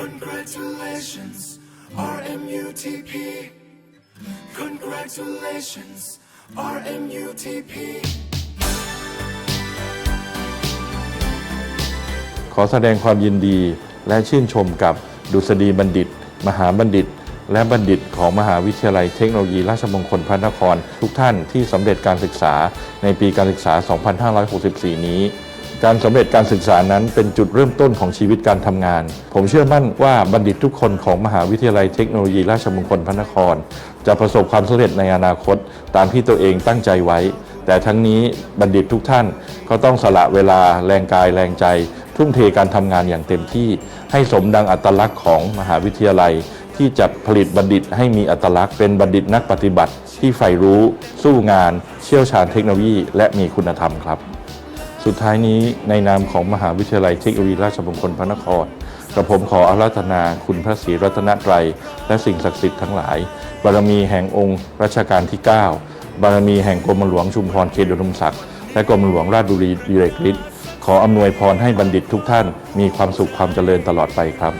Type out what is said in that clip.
Congratulations, RMUTP. Congratulations, RMUTP. ขอแสดงความยินดีและชื่นชมกับดุษฎีบัณฑิต มหาบัณฑิต และบัณฑิตของมหาวิทยาลัยเทคโนโลยีราชมงคลพระนคร ทุกท่านที่สำเร็จการศึกษาในปีการศึกษา 2564 นี้ การสำเร็จการศึกษานั้นเป็นจุดเริ่มต้นของชีวิตการทำงาน ผมเชื่อมั่นว่าบัณฑิตทุกคนของมหาวิทยาลัยเทคโนโลยีราชมงคลพระนคร จะประสบความสำเร็จในอนาคตตามที่ตัวเองตั้งใจไว้ แต่ทั้งนี้บัณฑิตทุกท่านก็ต้องสละเวลาแรงกายแรงใจ ทุ่มเทการทำงานอย่างเต็มที่ ให้สมดังอัตลักษณ์ของมหาวิทยาลัย ที่จะผลิตบัณฑิตให้มีอัตลักษณ์เป็นบัณฑิตนักปฏิบัติ ที่ใฝ่รู้ สู้งาน เชี่ยวชาญเทคโนโลยี และมีคุณธรรมครับ สุดท้ายนี้ในนามของมหาวิทยาลัยเทคโนโลยีราชมงคลพระนครกระผมขออาราธนาคุณพระศรีรัตนตรัย และสิ่งศักดิ์สิทธิ์ทั้งหลาย บารมีแห่งองค์รัชกาลที่ 9 บารมีแห่งกรมหลวงชุมพรเขตอุดมศักดิ์และกรมหลวงราชบุรีดิเรกฤทธิ์ขออำนวยพรให้บัณฑิตทุกท่านมีความสุขความเจริญตลอดไปครับ